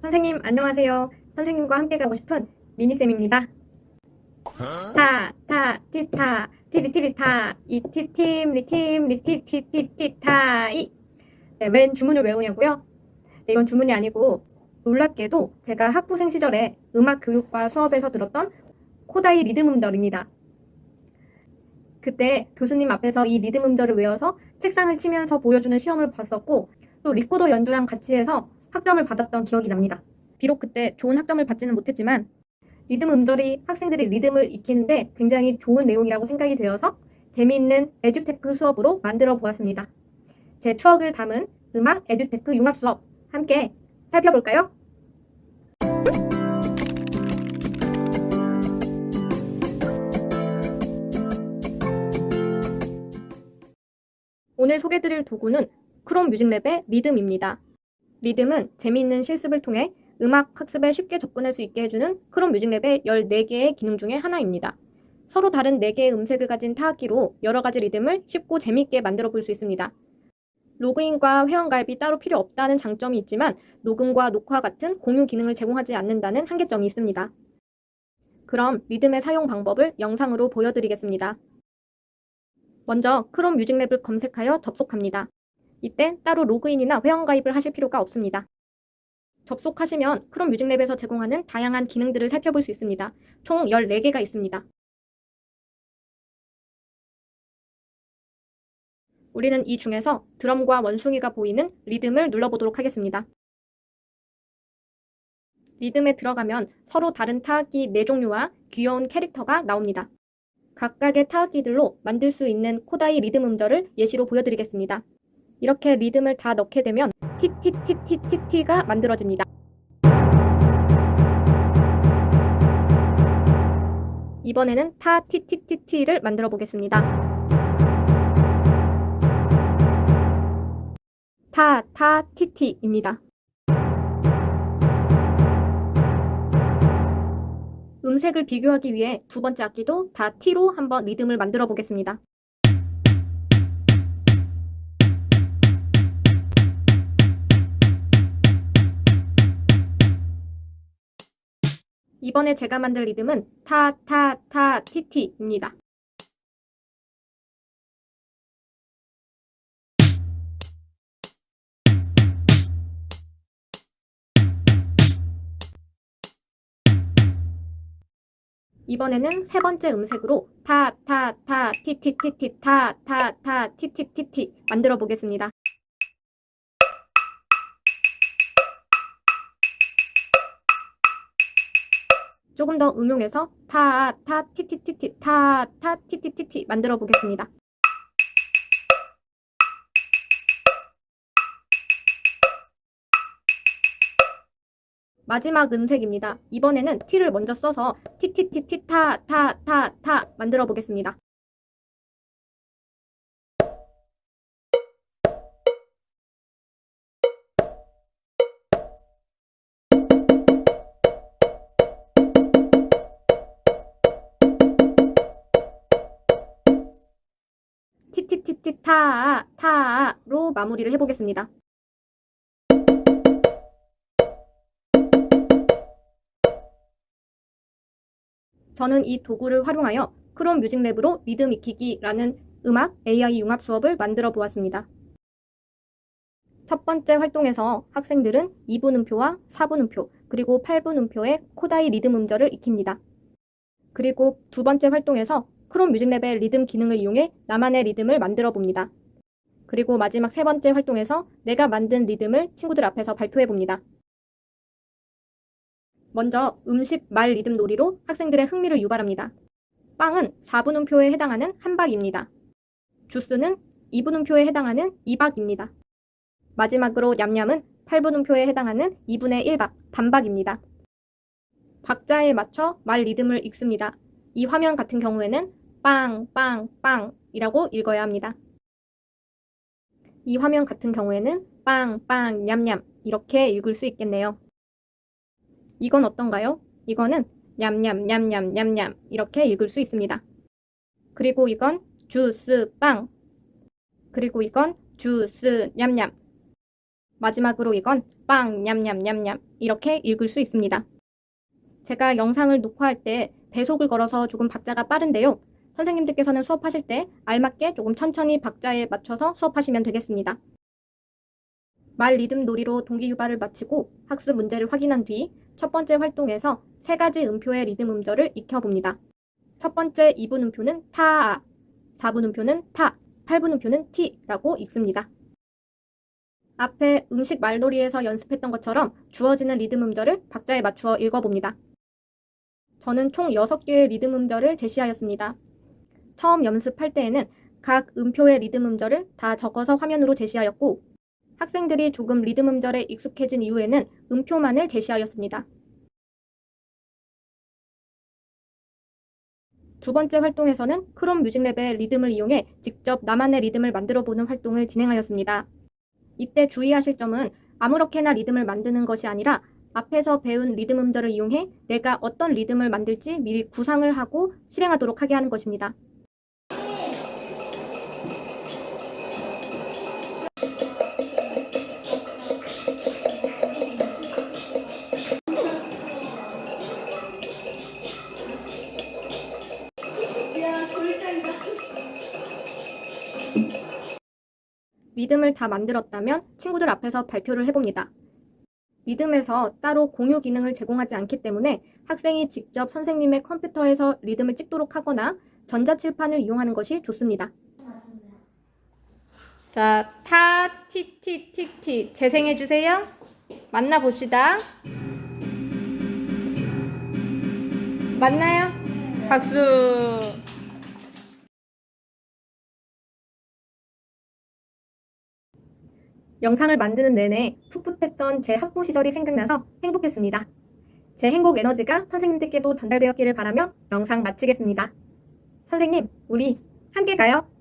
선생님, 안녕하세요. 선생님과 함께 가고 싶은 미니쌤입니다. 타, 타, 티타, 티리티리타, 이티팀, 리팀, 리티티티티타, 이. 네, 웬 주문을 외우냐고요? 네, 이건 주문이 아니고 놀랍게도 제가 학부생 시절에 음악 교육과 수업에서 들었던 코다이 리듬 음절입니다. 그때 교수님 앞에서 이 리듬 음절을 외워서 책상을 치면서 보여주는 시험을 봤었고 또 리코더 연주랑 같이 해서 학점을 받았던 기억이 납니다. 비록 그때 좋은 학점을 받지는 못했지만 리듬 음절이 학생들이 리듬을 익히는데 굉장히 좋은 내용이라고 생각이 되어서 재미있는 에듀테크 수업으로 만들어 보았습니다. 제 추억을 담은 음악 에듀테크 융합 수업 함께 살펴볼까요? 오늘 소개드릴 도구는 크롬 뮤직랩의 리듬입니다. 리듬은 재미있는 실습을 통해 음악 학습에 쉽게 접근할 수 있게 해주는 크롬 뮤직랩의 14개의 기능 중에 하나입니다. 서로 다른 4개의 음색을 가진 타악기로 여러 가지 리듬을 쉽고 재미있게 만들어 볼 수 있습니다. 로그인과 회원가입이 따로 필요 없다는 장점이 있지만 녹음과 녹화 같은 공유 기능을 제공하지 않는다는 한계점이 있습니다. 그럼 리듬의 사용 방법을 영상으로 보여드리겠습니다. 먼저 크롬 뮤직랩을 검색하여 접속합니다. 이때 따로 로그인이나 회원가입을 하실 필요가 없습니다. 접속하시면 크롬 뮤직랩에서 제공하는 다양한 기능들을 살펴볼 수 있습니다. 총 14개가 있습니다. 우리는 이 중에서 드럼과 원숭이가 보이는 리듬을 눌러보도록 하겠습니다. 리듬에 들어가면 서로 다른 타악기 4종류와 귀여운 캐릭터가 나옵니다. 각각의 타악기들로 만들 수 있는 코다이 리듬 음절을 예시로 보여드리겠습니다. 이렇게 리듬을 다 넣게 되면 티티티티티티가 만들어집니다. 이번에는 타 티티티티를 만들어 보겠습니다. 타 타 티티입니다. 음색을 비교하기 위해 두 번째 악기도 다 T로 한번 리듬을 만들어 보겠습니다. 이번에 제가 만들 리듬은 타, 타, 타, 티, 티입니다. 이번에는 세 번째 음색으로 타, 타, 타, 티, 티, 티, 티, 타, 타, 타, 티, 티, 티, 티 만들어 보겠습니다. 조금 더 음용해서 타, 타, 티 티 티 티, 타, 타, 티 티 티 티 만들어 보겠습니다. 마지막 음색입니다. 이번에는 T를 먼저 써서 티티티티 타, 타, 타, 타 만들어 보겠습니다. 티티티티 타, 타로 마무리를 해보겠습니다. 저는 이 도구를 활용하여 크롬 뮤직랩으로 리듬 익히기라는 음악 AI 융합 수업을 만들어 보았습니다. 첫 번째 활동에서 학생들은 2분 음표와 4분 음표, 그리고 8분 음표의 코다이 리듬 음절을 익힙니다. 그리고 두 번째 활동에서 크롬 뮤직랩의 리듬 기능을 이용해 나만의 리듬을 만들어 봅니다. 그리고 마지막 세 번째 활동에서 내가 만든 리듬을 친구들 앞에서 발표해 봅니다. 먼저 음식 말 리듬 놀이로 학생들의 흥미를 유발합니다. 빵은 4분음표에 해당하는 한박입니다. 주스는 2분음표에 해당하는 2박입니다. 마지막으로 냠냠은 8분음표에 해당하는 2분의 1박, 반박입니다. 박자에 맞춰 말 리듬을 읽습니다. 이 화면 같은 경우에는 빵, 빵, 빵이라고 읽어야 합니다. 이 화면 같은 경우에는 빵, 빵, 냠냠 이렇게 읽을 수 있겠네요. 이건 어떤가요? 이거는 냠냠냠냠냠냠 이렇게 읽을 수 있습니다. 그리고 이건 주스 빵. 그리고 이건 주스 냠냠. 마지막으로 이건 빵 냠냠냠냠 이렇게 읽을 수 있습니다. 제가 영상을 녹화할 때 배속을 걸어서 조금 박자가 빠른데요. 선생님들께서는 수업하실 때 알맞게 조금 천천히 박자에 맞춰서 수업하시면 되겠습니다. 말 리듬 놀이로 동기 유발을 마치고 학습 문제를 확인한 뒤 첫 번째 활동에서 세 가지 음표의 리듬 음절을 익혀봅니다. 첫 번째 2분 음표는 타, 4분 음표는 타, 8분 음표는 티라고 읽습니다. 앞에 음식 말놀이에서 연습했던 것처럼 주어지는 리듬 음절을 박자에 맞추어 읽어봅니다. 저는 총 6개의 리듬 음절을 제시하였습니다. 처음 연습할 때에는 각 음표의 리듬 음절을 다 적어서 화면으로 제시하였고 학생들이 조금 리듬 음절에 익숙해진 이후에는 음표만을 제시하였습니다. 두 번째 활동에서는 크롬 뮤직랩의 리듬을 이용해 직접 나만의 리듬을 만들어 보는 활동을 진행하였습니다. 이때 주의하실 점은 아무렇게나 리듬을 만드는 것이 아니라 앞에서 배운 리듬 음절을 이용해 내가 어떤 리듬을 만들지 미리 구상을 하고 실행하도록 하게 하는 것입니다. 리듬을 다 만들었다면 친구들 앞에서 발표를 해봅니다. 리듬에서 따로 공유 기능을 제공하지 않기 때문에 학생이 직접 선생님의 컴퓨터에서 리듬을 찍도록 하거나 전자칠판을 이용하는 것이 좋습니다. 자, 타, 티, 티, 티, 티. 재생해주세요. 만나봅시다. 맞나요? 박수. 영상을 만드는 내내 풋풋했던 제 학부 시절이 생각나서 행복했습니다. 제 행복 에너지가 선생님들께도 전달되었기를 바라며 영상 마치겠습니다. 선생님, 우리 함께 가요.